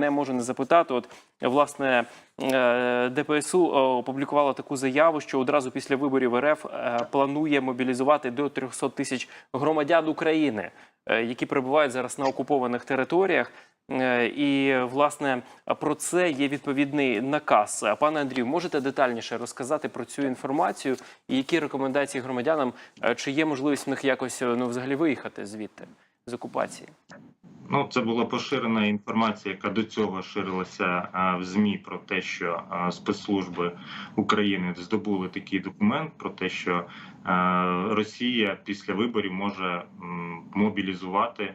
не можу не запитати. От власне е, ДПСУ е, опублікувало таку заяву, що одразу після виборів РФ е, планує мобілізувати до 300 тисяч громадян України, які перебувають зараз на окупованих територіях. І власне про це є відповідний наказ. Пане Андрію, можете детальніше розказати про цю інформацію і які рекомендації громадянам, чи є можливість в них якось ну взагалі виїхати звідти з окупації? Ну, це була поширена інформація, яка до цього ширилася в змі про те, що спецслужби України здобули такий документ про те, що Росія після виборів може мобілізувати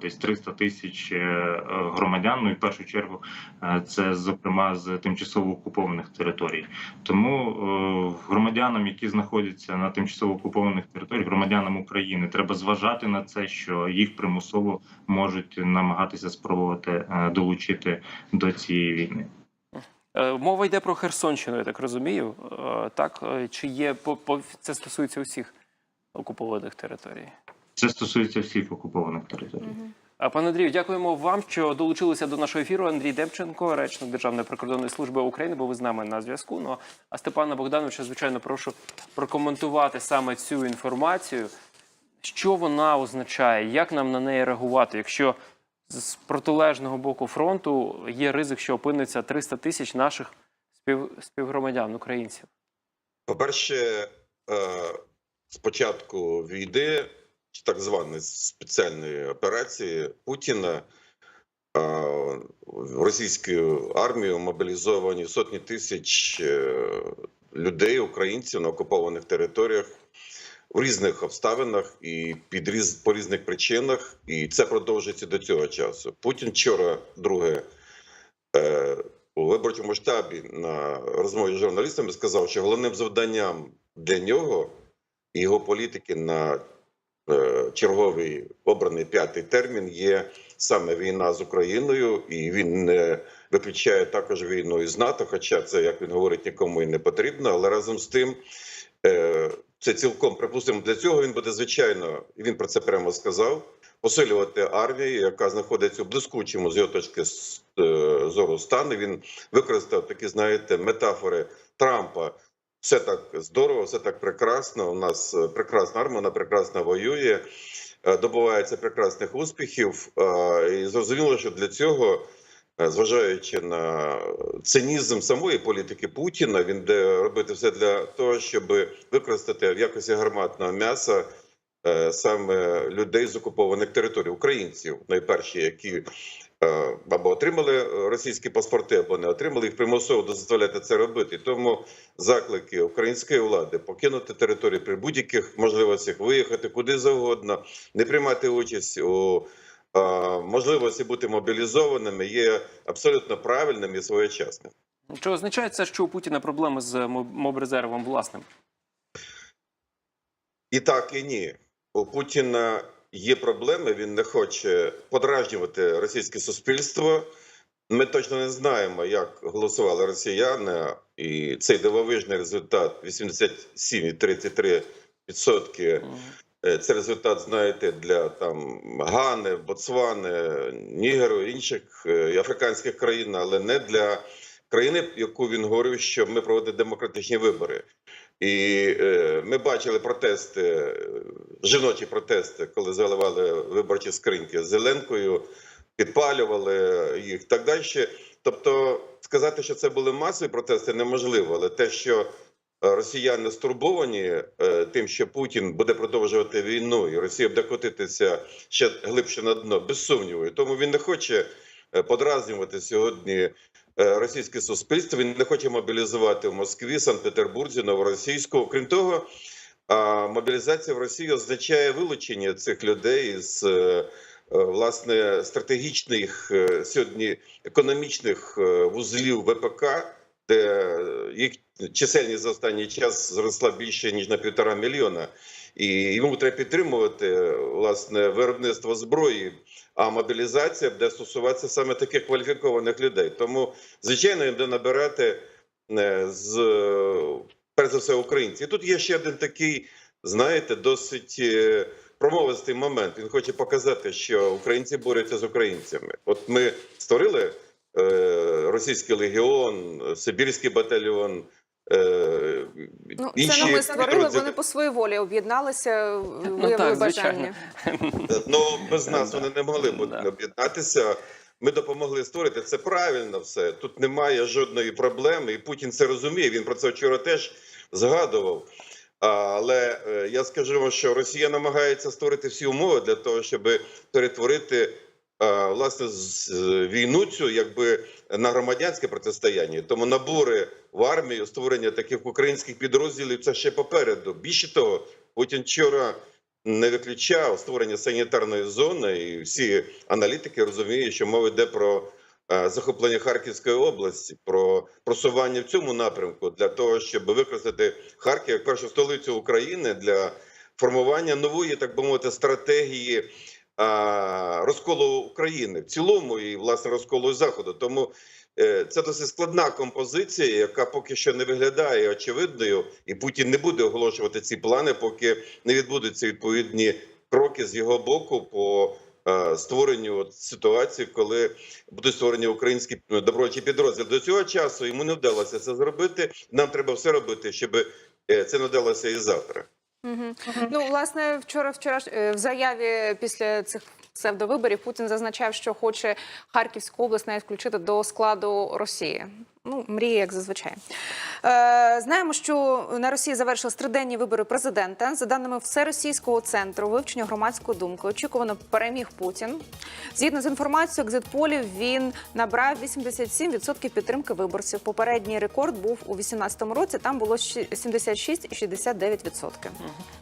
десь 300 тисяч е, е, громадян. Ну і в першу чергу е, це зокрема з тимчасово окупованих територій. Тому е, громадянам, які знаходяться на тимчасово окупованих територіях, громадянам України, треба зважати на це, що їх примусово можуть намагатися спробувати е, долучити до цієї війни. Е, Мова йде про Херсонщину, я так розумію. Е, Так Е, чи є по, по це стосується усіх окупованих територій? Це стосується всіх окупованих територій. А пане Андрію, дякуємо вам, що долучилися до нашого ефіру. Андрій Демченко, речник Державної прикордонної служби України, бо ви з нами на зв'язку. Ну а Степана Богдановича, звичайно, прошу прокоментувати саме цю інформацію. Що вона означає, як нам на неї реагувати, якщо з протилежного боку фронту є ризик, що опиниться 300 тисяч наших спів... співгромадян, українців? По-перше, е, з початку чи так званої спеціальної операції Путіна, е, в російську армію мобілізовані сотні тисяч е, людей, українців на окупованих територіях в різних обставинах і під різ, по різних причинах, і це продовжується до цього часу. Путін вчора, друге, е, у виборчому штабі на розмові з журналістами сказав, що головним завданням для нього і його політики на е, черговий обраний п'ятий термін є саме війна з Україною, і він не виключає також війну із НАТО, хоча це, як він говорить, нікому і не потрібно. Але разом з тим, це цілком припустимо. Для цього він буде звичайно, і він про це прямо сказав. Посилювати армію, яка знаходиться у блискучому з його точки е, зору стану. Він використав такі, знаєте, метафори Трампа. Все так здорово, все так прекрасно. У нас е, прекрасна армія, вона прекрасно воює, е, добувається прекрасних успіхів. Е, І зрозуміло, що для цього, е, зважаючи на цинізм самої політики Путіна, він буде робити все для того, щоб використати в якості гарматного м'яса е, саме людей з окупованих територій, українців, найперші, які е, або отримали е, російські паспорти, або не отримали їх примусово дозволяти це робити. Тому заклики української влади покинути територію при будь-яких можливостях виїхати куди завгодно, не приймати участь у е, можливості бути мобілізованими є абсолютно правильним і своєчасним. Чи означає це, що у Путіна проблеми з моб- мобрезервом власним? І так, і ні. У Путіна є проблеми. Він не хоче подражнювати російське суспільство. Ми точно не знаємо, як голосували росіяни, і цей дивовижний результат 87,33%. Е, Це результат, знаєте, для там Гани, Ботсвани, Нігеру, інших е, африканських країн, але не для країни, яку він говорив, що ми проводимо демократичні вибори. І е, ми бачили протести, жіночі протести, коли заливали виборчі скриньки зеленкою, підпалювали їх так далі. Тобто, сказати, що це були масові протести, неможливо, але те, що росіяни стурбовані е, тим, що Путін буде продовжувати війну, і Росія буде котитися ще глибше на дно, без сумніву. Тому він не хоче е, подразнювати сьогодні е, російське суспільство. Він не хоче мобілізувати в Москві, Санкт-Петербурзі, Новоросійську. Крім того, мобілізація в Росії означає вилучення цих людей з е, е, власне стратегічних е, сьогодні економічних е, вузлів ВПК, де їх чисельність за останній час зросла більше ніж на півтора мільйона. І йому треба підтримувати власне виробництво зброї. А мобілізація буде стосуватися саме таких кваліфікованих людей. Тому, звичайно, він буде набирати е, з перш за все українців. Тут є ще один такий, знаєте, досить е, промовистий момент. Він хоче показати, що українці борються з українцями. От ми створили російський легіон, е, Сибірський батальйон. е, Ну, інші це не ми створили, підрозділи. вони по своїй волі об'єдналися, Ну, виявили так, бажання. Ну без нас вони не могли б об'єднатися. Ми допомогли створити це правильно. Все тут немає жодної проблеми, і Путін це розуміє. Він про це вчора теж згадував. Але е, я скажу вам, що Росія намагається створити всі умови для того, щоб перетворити власне з- з- війну цю якби на громадянське протистояння. Тому набори в армію, створення таких українських підрозділів це ще попереду. Більше того, Путін вчора не виключав створення санітарної зони, і всі аналітики розуміють, що мова йде про е, захоплення Харківської області, про просування в цьому напрямку для того, щоб використати Харків як першу столицю України для формування нової, так би мовити, стратегії розколу України в цілому і власне розколу заходу. Тому е, це досить складна композиція, яка поки що не виглядає очевидною, і Путін не буде оголошувати ці плани, поки не відбудуться відповідні кроки з його боку по е, створенню ситуації, коли будуть створені українські е, добровольчі підрозділи. До цього часу йому не вдалося це зробити. Нам треба все робити, щоб е, це не вдалося і завтра. Ну, власне, вчора вчора е, в заяві після цих псевдовиборів Путін зазначав, що хоче Харківську область навіть включити до складу Росії. Ну, мріє, як зазвичай. Е, знаємо, що на Росії завершились триденні вибори президента. За даними Всеросійського центру вивчення громадської думки, очікувано переміг Путін. Згідно з інформацією екзитполів, він набрав 87% підтримки виборців. Попередній рекорд був у 2018 році. Там було щі- 76 і 69%.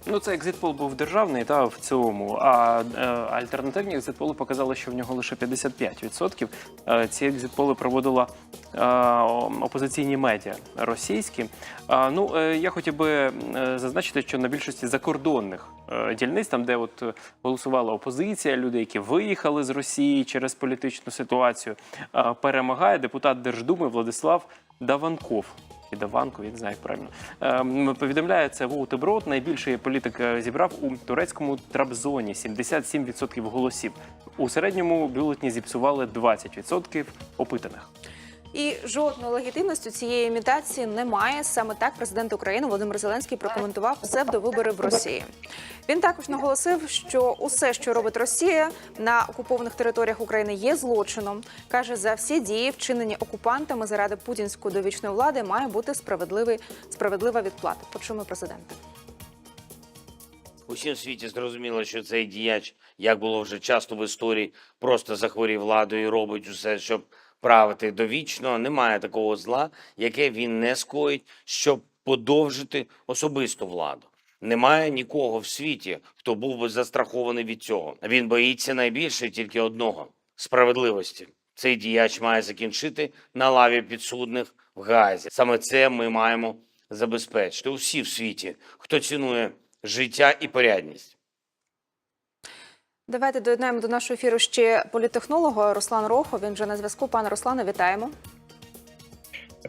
Ну, це екзитпол був державний, та в цілому. А е, альтернативні екзитполи показали, що в нього лише 55%. Е, ці екзитполи проводила е, опозиційні медіа російські. Ну, е, я хотів би е, зазначити, що на більшості закордонних е, дільниць, там, де от е, голосувала опозиція, люди, які виїхали з Росії через політичну ситуацію, е, перемагає депутат Держдуми Владислав Даванков. Даванко, я не правильно. Ем, повідомляє це Воутеброд. Найбільший політик е, зібрав у турецькому Трабзоні 77% голосів. У середньому бюлетні зіпсували 20% опитаних. І жодної легітимності цієї імітації немає. Саме так президент України Володимир Зеленський прокоментував псевдовибори в Росії. Він також наголосив, що усе, що робить Росія на окупованих територіях України, є злочином. каже, за всі дії, вчинені окупантами заради путінської довічної влади, має бути справедливий справедлива відплата. Почуємо президента. У всім світі зрозуміло, що цей діяч, як було вже часто в історії, просто захворів владою і робить усе, щоб правити довічно. Немає такого зла, яке він не скоїть, щоб подовжити особисту владу. Немає нікого в світі, хто був би застрахований від цього. Він боїться найбільше тільки одного справедливості. Цей діяч має закінчити на лаві підсудних в Гаазі. Саме це ми маємо забезпечити. Усі в світі, хто цінує життя і порядність. Давайте доєднаємо до нашого ефіру ще політехнолога Руслан Рохо. Він вже на зв'язку. Пане Руслане, вітаємо.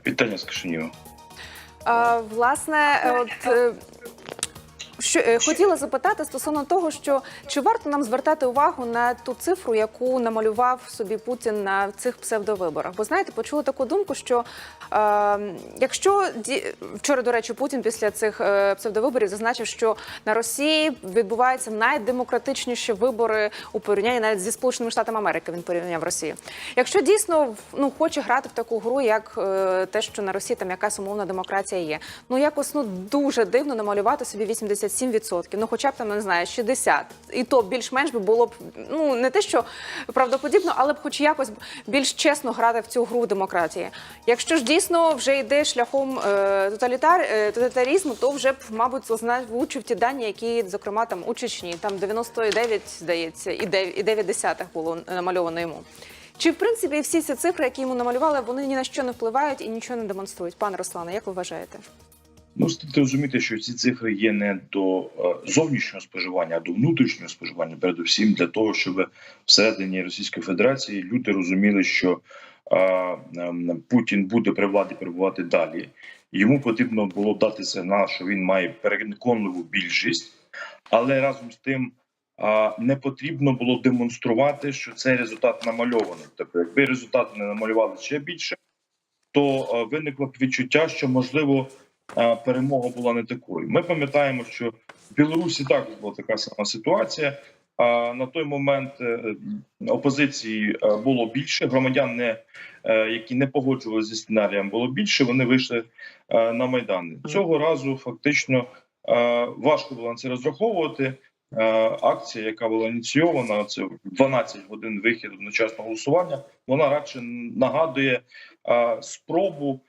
Вітання з Кишинєва. Власне, от е, що е, хотіла запитати стосовно того, що чи варто нам звертати увагу на ту цифру, яку намалював собі Путін на цих псевдовиборах? Бо знаєте, почули таку думку, що е, якщо ді... вчора, до речі, Путін після цих е, псевдовиборів зазначив, що на Росії відбуваються найдемократичніші вибори у порівнянні навіть зі Сполученими Штатами Америки. Він порівняв Росію. Якщо дійсно ну хоче грати в таку гру, як е, те, що на Росії там якась умовна демократія є, ну якось ну дуже дивно намалювати собі 87%. Ну, хоча б там не знаю, 60%. І то більш-менш би було б ну не те, що правдоподібно, але б хоч якось більш чесно грати в цю гру демократії. Якщо ж дійсно вже йде шляхом е, тоталітар, е, тоталітарізму, то вже б, мабуть, влучив ті дані, які, зокрема, там у Чечні, там 99, здається, і 9, і 9 десятих було намальовано йому. Чи в принципі всі ці цифри, які йому намалювали, вони ні на що не впливають і нічого не демонструють? Пане Руслане, як ви вважаєте? Ну, слід розуміти, що ці цифри є не до е, зовнішнього споживання, а до внутрішнього споживання, передусім для того, щоб всередині Російської Федерації люди розуміли, що е, ем, Путін буде при владі перебувати далі. Йому потрібно було дати сигнал, що він має переконливу більшість, але разом з тим а, не потрібно було демонструвати, що цей результат намальований. Тобто, якби результати не намалювали ще більше, то а, виникло б відчуття, що можливо а, перемога була не такою. Ми пам'ятаємо, що в Білорусі також була така сама ситуація. А на той момент е, опозиції е, було більше громадян, не е, які не погоджувалися зі сценарієм, було більше. Вони вийшли на майдан. Цього разу фактично важко було на це розраховувати. Акція, яка була ініційована, це 12 годин вихід одночасного голосування. Вона радше нагадує спробу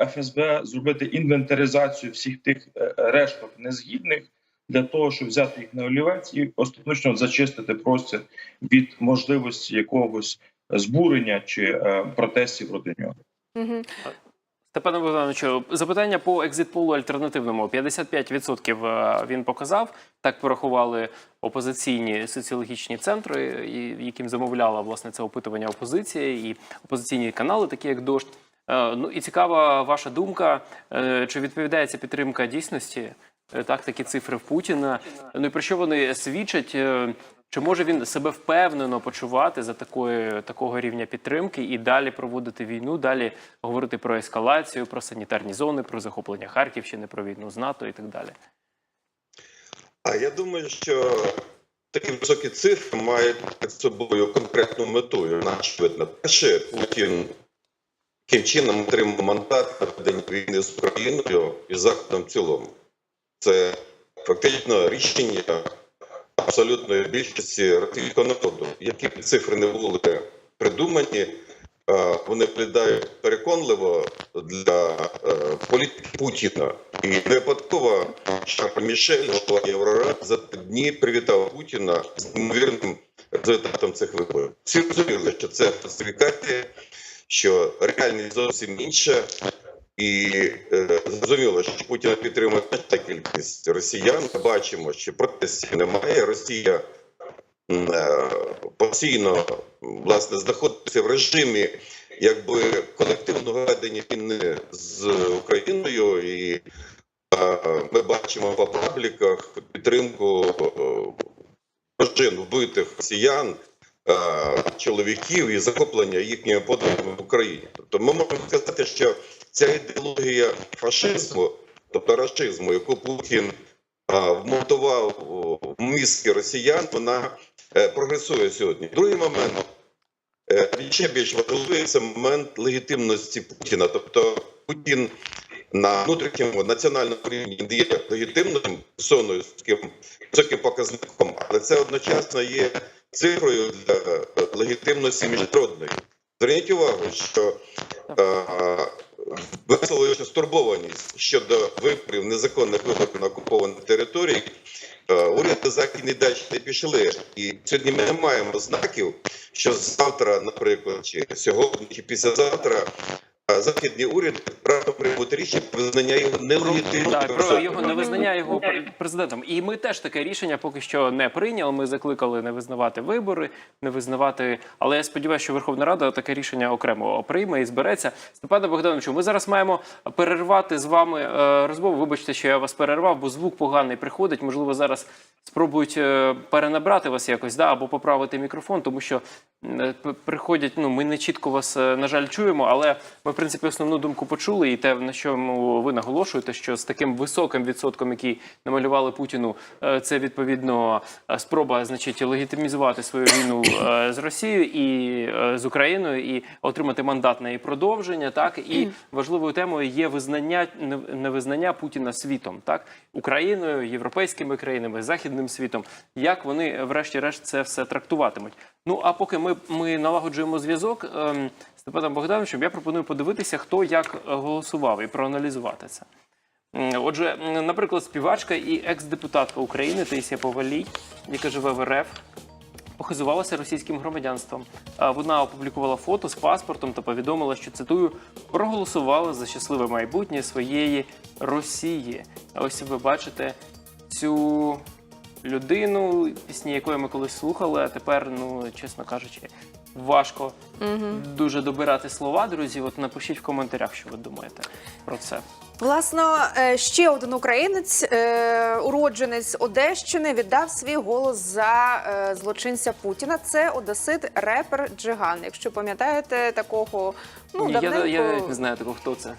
ФСБ зробити інвентаризацію всіх тих е, решток незгідних для того, щоб взяти їх на олівець і остаточно зачистити простір від можливості якогось збурення чи е, протестів проти нього. Мгм. Степане Богдановичу, запитання по екзитполу альтернативному. 55% е, він показав. Так порахували опозиційні соціологічні центри, яким замовляла власне це опитування опозиція і опозиційні канали, такі як дощ. Е, Ну і цікава ваша думка, е, чи відповідає ця підтримка дійсності? Е, Так, такі цифри в Путіна. Ну і про що вони свідчать? Чи може він себе впевнено почувати за такої такого рівня підтримки і далі проводити війну, далі говорити про ескалацію, про санітарні зони, про захоплення Харківщини, про війну з НАТО і так далі? А я думаю, що такі високі цифри мають під собою конкретну мету. Вона очевидна. Перше, Путін яким чином отримав мандат війни з Україною і Заходом в цілому. Це фактично рішення абсолютної більшості російського народу, які б цифри не були придумані. Вони виглядають переконливо для е, політики Путіна. І не випадково Шарль Мішель, голова Єврорад, за дні привітав Путіна з неймовірним результатом цих виборів. Всі розуміли, що це фальсифікація, що реальність зовсім інша. І е, зрозуміло, що Путіна підтримує значна кількість росіян. Ми бачимо, що протестів немає. Росія е, постійно власне знаходиться в режимі якби колективного ведення війни з Україною, і е, ми бачимо по пабліках підтримку е, дружин вбитих росіян, е, чоловіків і захоплення їхніми подвигами в Україні. Тобто ми можемо сказати, що ця ідеологія фашизму, тобто рашизму, яку Путін е, вмонтував в мізки росіян, вона е, прогресує сьогодні. Другий момент. Е, ще більш важливий це момент легітимності Путіна. Тобто Путін на внутрішньому національному рівні є легітимним персоною з таким високим показником, але це одночасно є цифрою для е, легітимності міжнародної. Зверніть увагу, що е, висловивши стурбованість щодо виборів незаконних виборів на окупованих територіях, е, уряди західні далі не пішли. І сьогодні ми не маємо знаків, що завтра, наприклад, чи сьогодні, чи післязавтра. Західні уряди правильно приймуть рішення визнання його нелегітимним. Так, про його невизнання його президентом. І ми теж таке рішення поки що не прийняли. Ми закликали не визнавати вибори, не визнавати. Але я сподіваюся, що Верховна Рада таке рішення окремо прийме і збереться. Степане Богдановичу, ми зараз маємо перервати з вами е, розмову. Вибачте, що я вас перервав, бо звук поганий приходить. Можливо, зараз спробують е, перенабрати вас якось, да, або поправити мікрофон, тому що е, приходять. Ну, ми не чітко вас, е, на жаль, чуємо, але ми, принципі, основну думку почули, і те, на чому ви наголошуєте, що з таким високим відсотком, який намалювали Путіну, е, це відповідно е, спроба, значить, легітимізувати свою війну е, з Росією і з Україною і отримати мандат на її продовження. Так і важливою темою є визнання невизнання Путіна світом, так Україною, європейськими країнами, західним світом. Як вони, врешті-решт, це все трактуватимуть? Ну а поки ми, ми налагоджуємо зв'язок ем, Степаном Богдановичем, я пропоную подивитися, хто як голосував і проаналізувати це. Отже, наприклад, співачка і екс-депутатка України Таїсія Повалій, яка живе в РФ, похизувалася російським громадянством. Вона опублікувала фото з паспортом та повідомила, що цитую проголосувала за щасливе майбутнє своєї Росії. Ось ви бачите цю людину, пісні якої ми колись слухали, а тепер, ну чесно кажучи, важко Угу. дуже добирати слова, друзі. От напишіть в коментарях, що ви думаєте про це. Власно, е, ще один українець, е, уродженець Одещини, віддав свій голос за е, злочинця Путіна. Це одесит репер Джиган. Якщо пам'ятаєте такого, ну Ні, я, давненько... я навіть не знаю такого, хто це.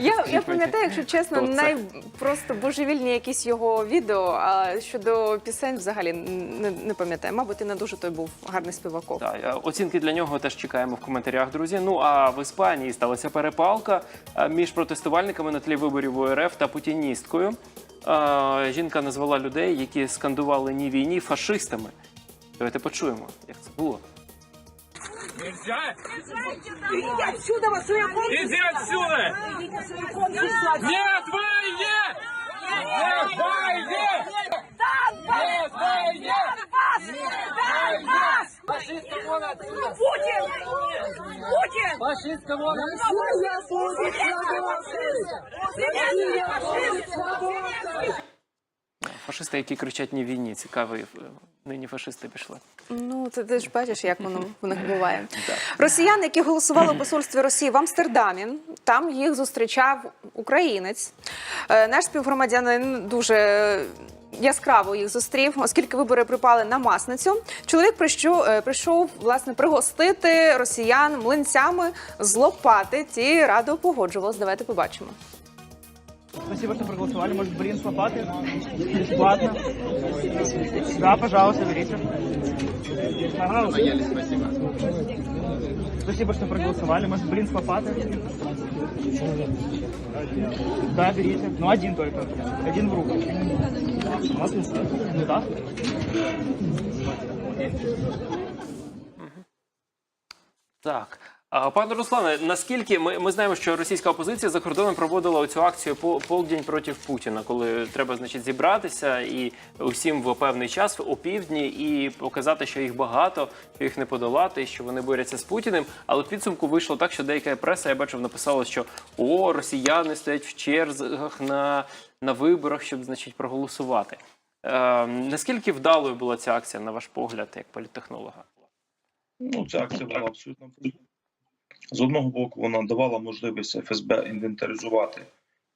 Я, я пам'ятаю, якщо чесно, Хто це? най просто божевільні якісь його відео. А щодо пісень, взагалі не, не пам'ятаю. Мабуть, і не дуже той був гарний співаков. Так, е, оцінки для нього теж чекаємо в коментарях, друзі. Ну а в Іспанії сталася перепалка е, між протестувальниками на тлі виборів УРФ та путіністкою. Е, Жінка назвала людей, які скандували ні війні, фашистами. Давайте почуємо, як це було. Нельзя? Иди отсюда, во своей комнате! Иди отсюда! Иди в свою комнату! Нет войне! Нет войне! Нет войне! Донбасс! Путин! Путин! Фашистка вон! Фашисти, які кричать ні війні. Цікаві е, нині фашисти пішли. Ну, ти, ти ж бачиш, як воно в них буває. Росіяни, які голосували у посольстві Росії в Амстердамі, там їх зустрічав українець. Е, Наш співгромадянин дуже. Яскраво їх зустрів, оскільки вибори припали на масницю. Чоловік прийшов, е, прийшов власне пригостити росіян млинцями з лопати. Ті радо погоджувалось. Давайте побачимо. Спасибо, что проголосовали. Может, блин с лопаты? Бесплатно. Да, пожалуйста, берите. Ага. спасибо. Спасибо, что проголосовали. Может, блин с лопаты? Да, берите. Ну, один только. Один в руку. Масленица? Ну да. Так. Пане Руслане, наскільки ми, ми знаємо, що російська опозиція за кордоном проводила цю акцію «Пол- полдень проти Путіна, коли треба значить зібратися і усім в певний час опівдні і показати, що їх багато, що їх не подолати, що вони борються з Путіним. Але в підсумку вийшло так, що деяка преса я бачив написала, що о, росіяни стоять в чергах на, на виборах, щоб значить проголосувати. Е, наскільки вдалою була ця акція, на ваш погляд, як політтехнолога? Ну, ця акція була абсолютно. З одного боку, вона давала можливість ФСБ інвентаризувати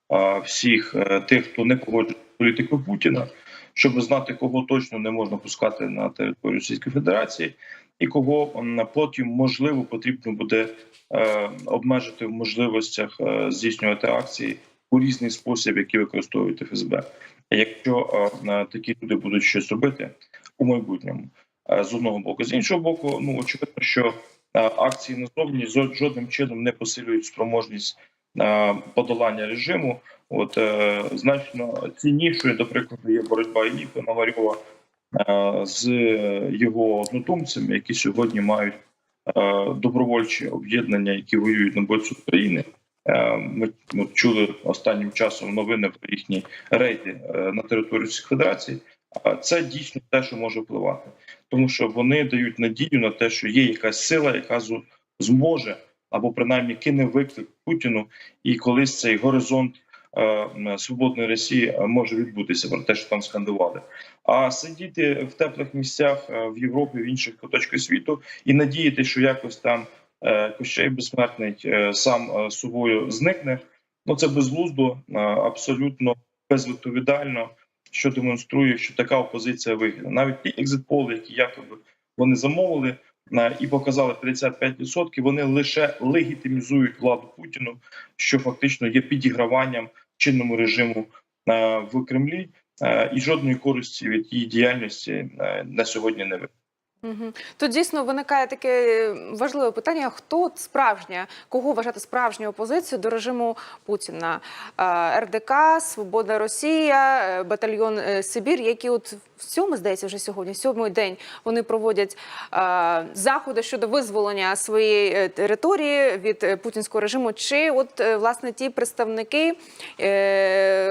а, всіх е, тих, хто не погоджує з політикою Путіна, щоб знати, кого точно не можна пускати на територію Російської Федерації, і кого потім можливо потрібно буде е, обмежити в можливостях е, здійснювати акції у різний спосіб, який використовують ФСБ. Якщо е, такі люди будуть щось робити у майбутньому, е, з одного боку, з іншого боку, ну очевидно, що акції назовні зо- жодним чином не посилюють спроможність е, подолання режиму. От е, значно ціннішою, до прикладу, є боротьба Іллі Пономарьова е, з його однодумцями, які сьогодні мають е, добровольчі об'єднання, які воюють на боці України. Е, Ми чули останнім часом новини про їхні рейди е, на території Російської Федерації. Це дійсно те, що може впливати, тому що вони дають надію на те, що є якась сила, яка зможе або принаймні кине виклик Путіну, і колись цей горизонт е, свободної Росії е, може відбутися про те, що там скандували. А сидіти в теплих місцях е, в Європі, в інших куточках світу і надіяти, що якось там Кощей безсмертний сам собою зникне. Ну це безглуздо, абсолютно безвідповідально, що демонструє, що така опозиція вигідна. Навіть ті екзитполи, які якоби вони замовили е, і показали 55%, вони лише легітимізують владу Путіну, що фактично є підіграванням чинному режиму е, в Кремлі, е, і жодної користі від її діяльності на сьогодні не видно. Тут дійсно виникає таке важливе питання: хто справжня, кого вважати справжньою опозицією до режиму Путіна? РДК, Свобода Росія, е, батальйон е, Сибір, які от в цьому здається вже сьогодні, сьомий день вони проводять заходи щодо визволення своєї е, території від путінського режиму. Чи от власне ті представники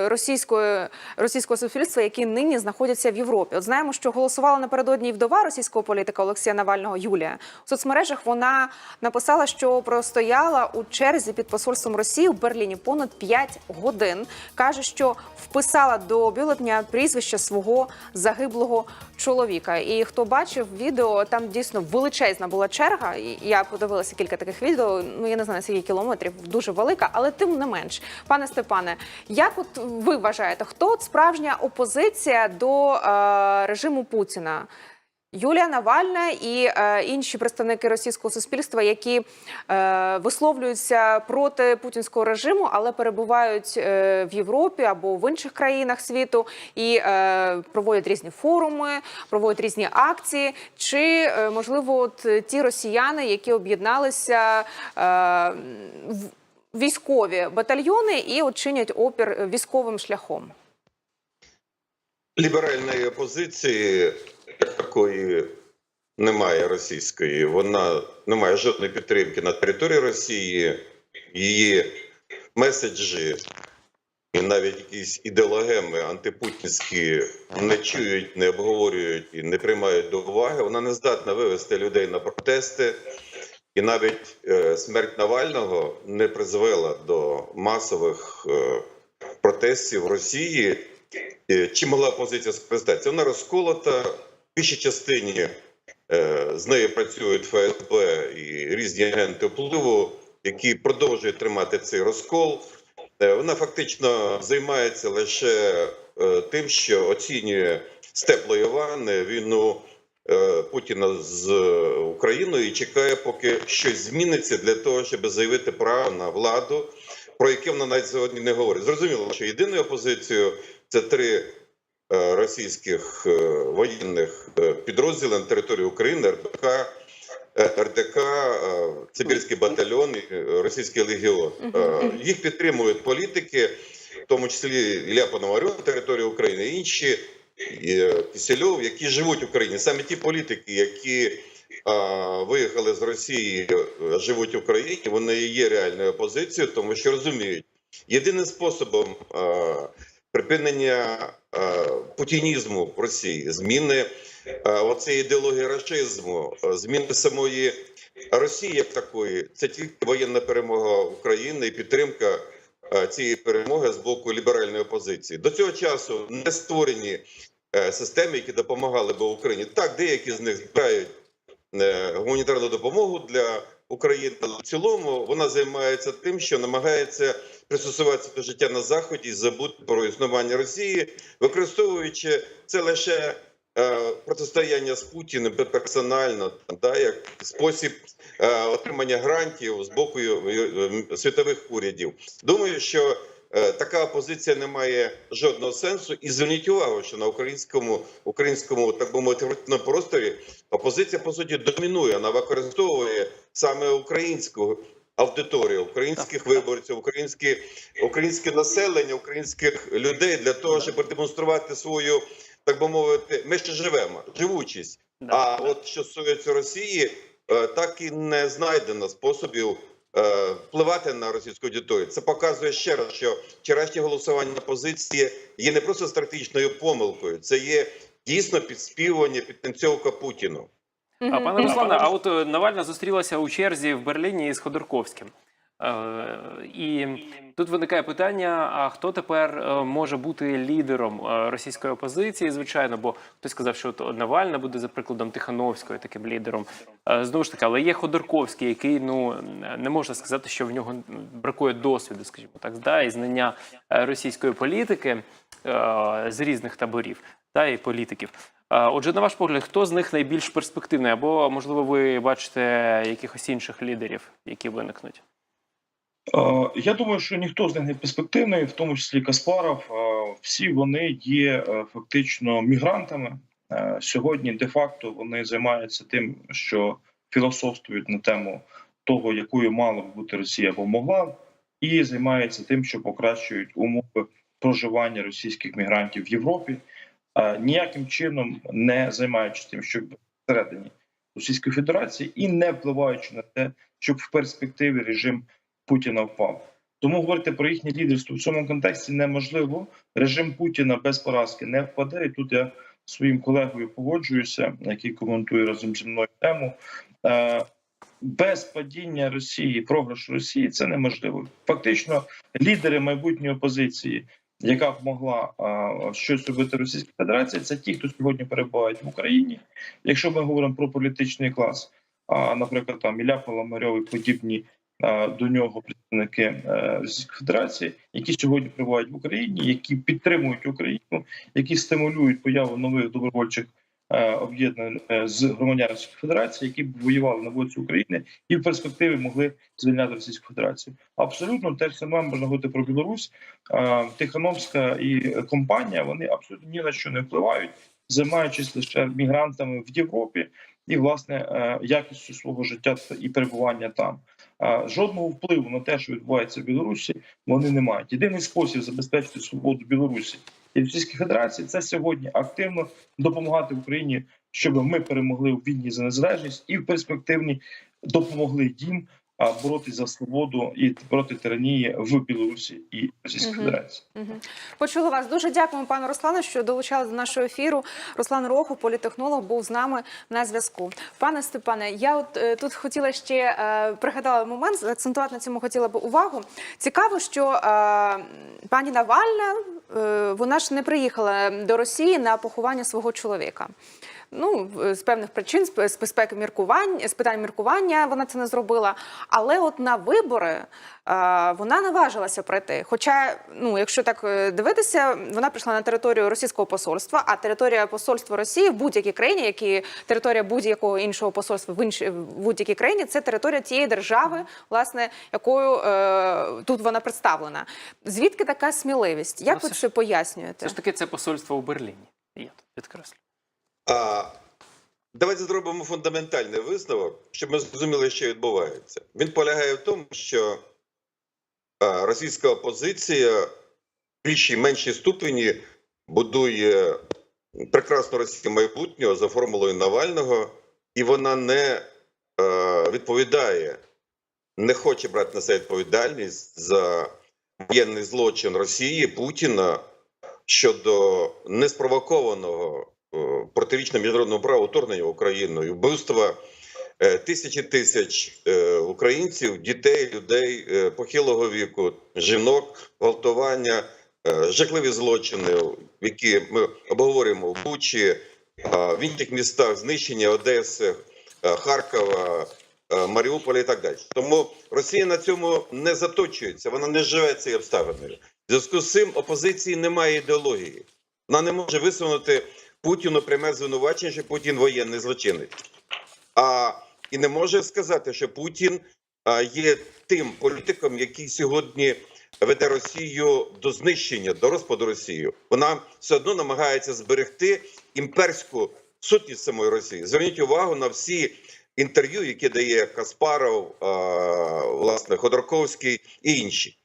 російської російського суспільства, які нині знаходяться в Європі? От знаємо, що голосувала напередодні вдова російського політика. Політика Олексія Навального Юлія. У соцмережах вона написала, що простояла у черзі під посольством Росії у Берліні понад 5 годин. каже, що вписала до бюлетня прізвище свого загиблого чоловіка. І хто бачив відео, там дійсно величезна була черга. Я подивилася кілька таких відео. Ну я не знаю скільки кілометрів, дуже велика, але тим не менш, пане Степане, як от ви вважаєте, хто от справжня опозиція до е, режиму Путіна? Юлія Навальна і е, інші представники російського суспільства, які е, висловлюються проти путінського режиму, але перебувають е, в Європі або в інших країнах світу і е, проводять різні форуми, проводять різні акції. Чи е, можливо, от ті росіяни, які об'єдналися е, військові батальйони і от чинять опір військовим шляхом? Ліберальної опозиції такої немає російської. Вона не має жодної підтримки на території Росії. Її меседжі і навіть якісь ідеологеми антипутінські не чують, не обговорюють і не приймають до уваги. Вона не здатна вивести людей на протести. І навіть е, смерть Навального не призвела до масових е, протестів в Росії. Е, Чи могла опозиція скористатися? Вона розколота більшій частині. е, З нею працюють ФСБ і різні агенти впливу, які продовжують тримати цей розкол. Е, Вона фактично займається лише е, тим, що оцінює з теплої ванни війну Путіна з Україною і чекає, поки щось зміниться для того, щоб заявити право на владу, про яке вона навіть сьогодні не говорить. Зрозуміло, що єдиною опозицією це три російських е, воєнних е, підрозділи на території України, РБК, е, РДК, е, Сибірський батальйон, е, Російський легіон. Е, Їх підтримують політики, в тому числі Ілля Пономарьов на території України, інші е, Кисельов, які живуть в Україні. Саме ті політики, які виїхали з Росії, е, живуть в Україні, вони є реальною опозицією, тому що розуміють, єдиним способом припинення а, путінізму в Росії, зміни а, оцеї ідеології рашизму, а, зміни самої Росії як такої, це тільки воєнна перемога України і підтримка цієї перемоги з боку ліберальної опозиції. До цього часу не створені е, системи, які допомагали би Україні. Так, деякі з них збирають е, гуманітарну допомогу для України. Але в цілому вона займається тим, що намагається пристосуватися до життя на заході і забути про існування Росії, використовуючи це лише е, протистояння з Путіним персонально, да, як спосіб е, отримання грантів з боку е, е, світових урядів. Думаю, що е, така опозиція не має жодного сенсу. І зверніть увагу, що на українському українському так би мовити просторі опозиція по суті домінує. Вона використовує саме українську аудиторію, українських виборців, українське, українське населення, українських людей для того, щоб продемонструвати свою, так би мовити, ми ще живемо, живучість. А от що стосується Росії, е, так і не знайдено способів е, впливати на російську аудиторію. Це показує ще раз, що вчорашнє голосування опозиції є не просто стратегічною помилкою, це є дійсно підспівування, підтанцьовка Путіну. А пане Руслане, а от е, Навальна зустрілася у черзі в Берліні із Ходорковським. Е, І тут виникає питання: а хто тепер е, може бути лідером російської опозиції? Звичайно, бо хтось сказав, що от Навальна буде за прикладом Тихановської таким лідером. Знову ж таки, але є Ходорковський, який ну не можна сказати, що в нього бракує досвіду, скажімо так, да, і знання російської політики з різних таборів та і політиків. Е, Отже, на ваш погляд, хто з них найбільш перспективний? Або можливо, ви бачите якихось інших лідерів, які виникнуть? Е, Я думаю, що ніхто з них не перспективний, в тому числі Каспаров. Е, Всі вони є фактично мігрантами. Сьогодні де-факто вони займаються тим, що філософствують на тему того, якою мала б бути Росія або могла, і займаються тим, що покращують умови проживання російських мігрантів в Європі, ніяким чином не займаючись тим, щоб всередині Російської Федерації і не впливаючи на те, щоб в перспективі режим Путіна впав. Тому говорити про їхнє лідерство в цьому контексті неможливо. Режим Путіна без поразки не впаде. І тут я своїм колегою погоджуюся, який коментує разом зі мною тему. Е, без падіння Росії, програшу Росії це неможливо. Фактично, лідери майбутньої опозиції, яка б могла щось робити Російська Федерація, це ті, хто сьогодні перебувають в Україні. Якщо ми говоримо про політичний клас, а наприклад, там Ілля Паламарьов і подібні до нього представники е, Російської Федерації, які сьогодні перебувають в Україні, які підтримують Україну, які стимулюють появу нових добровольчих е, об'єднань е, з громадян Російської Федерації, які б воювали на боці України і в перспективі могли звільняти Російську Федерацію. Абсолютно те ж саме можна говорити про Білорусь. Е, Тихановська і компанія вони абсолютно ні на що не впливають, займаючись лише мігрантами в Європі і власне е, якістю свого життя і перебування там. Жодного впливу на те, що відбувається в Білорусі, вони не мають. Єдиний спосіб забезпечити свободу Білорусі і Російської Федерації це сьогодні активно допомагати Україні, щоб ми перемогли у війні за незалежність і в перспективні допомогли їм а, боротись за свободу і проти тиранії в Білорусі і Російській. Федерації. Мгм. Почули вас. Дуже дякуємо, пане Руслане, що долучали до нашого ефіру. Руслан Роху, політехнолог, був з нами на зв'язку. Пане Степане, я от е, тут хотіла ще е, пригадала момент, заакцентувати на цьому хотіла би увагу. Цікаво, що е, пані Навальна е, вона ж не приїхала до Росії на поховання свого чоловіка. Ну, з певних причин, з безпеки міркувань, з питань міркування вона це не зробила. Але от на вибори е, вона наважилася прийти. Хоча, ну, якщо так е, дивитися, вона прийшла на територію російського посольства, а територія посольства Росії в будь-якій країні, як територія будь-якого іншого посольства в іншій в будь-якій країні, це територія тієї держави, власне, якою е, тут вона представлена. Звідки така сміливість? Як Ну, ви це пояснюєте? Все ж таки, це посольство у Берліні. Я тут підкреслю. А, давайте зробимо фундаментальний висновок, щоб ми зрозуміли, що відбувається. Він полягає в тому, що російська опозиція в більшій меншій ступені будує прекрасне російське майбутнє за формулою Навального, і вона не відповідає, не хоче брати на себе відповідальність за воєнний злочин Росії Путіна щодо неспровокованого е, протирічного міжнародного права вторгнення і вбивства е, тисячі тисяч е, українців, дітей, людей похилого віку, жінок, гвалтування, жахливі злочини, які ми обговорюємо в Бучі, в інших містах, знищення Одеси, Харкова. Маріуполя і так далі. Тому Росія на цьому не заточується, вона не живе цією обставиною. В зв'язку з цим опозиції немає ідеології. Вона не може висунути Путіну пряме звинувачення, що Путін воєнний злочинець. А і не може сказати, що Путін а, є тим політиком, який сьогодні веде Росію до знищення, до розпаду Росії. Вона все одно намагається зберегти імперську сутність самої Росії. Зверніть увагу на всі інтерв'ю, які дає Каспаров, а, власне, Ходорковський і інші.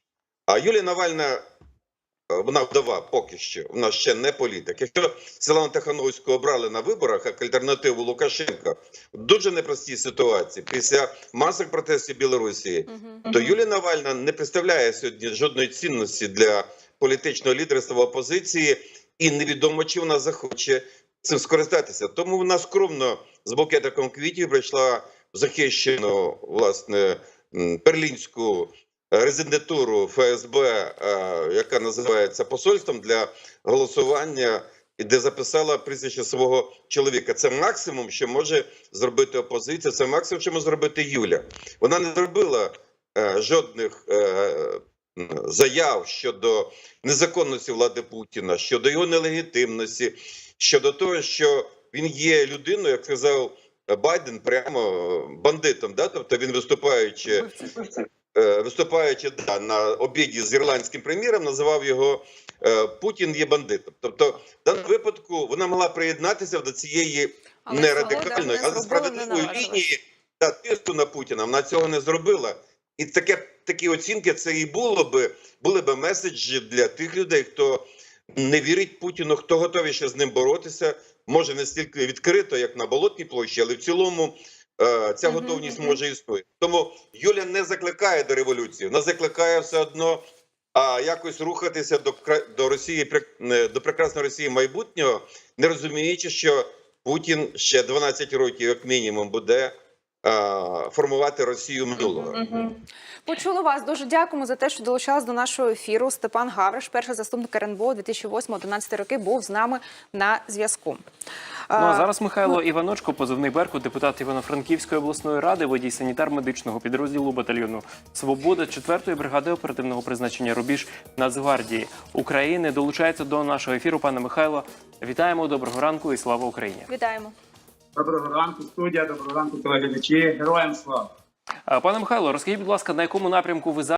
А Юлія Навальна вона вдова поки що, вона ще не політик. Якщо Світлану Тихановську обрали на виборах як альтернативу Лукашенка в дуже непростій ситуації після масових протестів Білорусі, Мгм. то Юлія Навальна не представляє сьогодні жодної цінності для політичного лідерства в опозиції, і невідомо, чи вона захоче цим скористатися. Тому вона скромно з букетиком квітів прийшла в захищену власне м, берлінську резидентуру ФСБ, е, яка називається посольством для голосування, і де записала прізвище свого чоловіка. Це максимум, що може зробити опозиція. Це максимум, що може зробити Юля. Вона не зробила е, жодних е, заяв щодо незаконності влади Путіна, щодо його нелегітимності, щодо того, що він є людиною, як сказав Байден, прямо бандитом. Да? Тобто він виступаючи виступаючи да, на обіді з ірландським прем'єром, називав його е, Путін є бандитом. Тобто, в даному випадку вона могла приєднатися до цієї Але не радикальної, але справедливої лінії та тиску на Путіна. Вона цього не зробила. І таке такі оцінки це і було би були би меседжі для тих людей, хто не вірить Путіну, хто готовий ще з ним боротися. Може не стільки відкрито, як на болотній площі, але в цілому е, ця готовність може існує. Тому Юля не закликає до революції, вона закликає все одно а якось рухатися до до Росії е, до прекрасної Росії майбутнього, не розуміючи, що Путін ще 12 років, як мінімум, буде е, формувати Росію минулого. Почула вас. Дуже дякуємо за те, що долучались до нашого ефіру. Степан Гавриш, перший заступник РНБО 2008-2011 роки, був з нами на зв'язку. Ну а зараз Михайло Іваночко, позивний Беркут, депутат Івано-Франківської обласної ради, водій санітар медичного підрозділу батальйону Свобода 4-ї бригади оперативного призначення Рубіж Нацгвардії України. Долучається до нашого ефіру. Пане Михайло, вітаємо, доброго ранку і слава Україні. Вітаємо. Доброго ранку, студія, доброго ранку, телеглядачі. Героям слава! Пане Михайло, розкажіть, будь ласка, на якому напрямку ви зараз?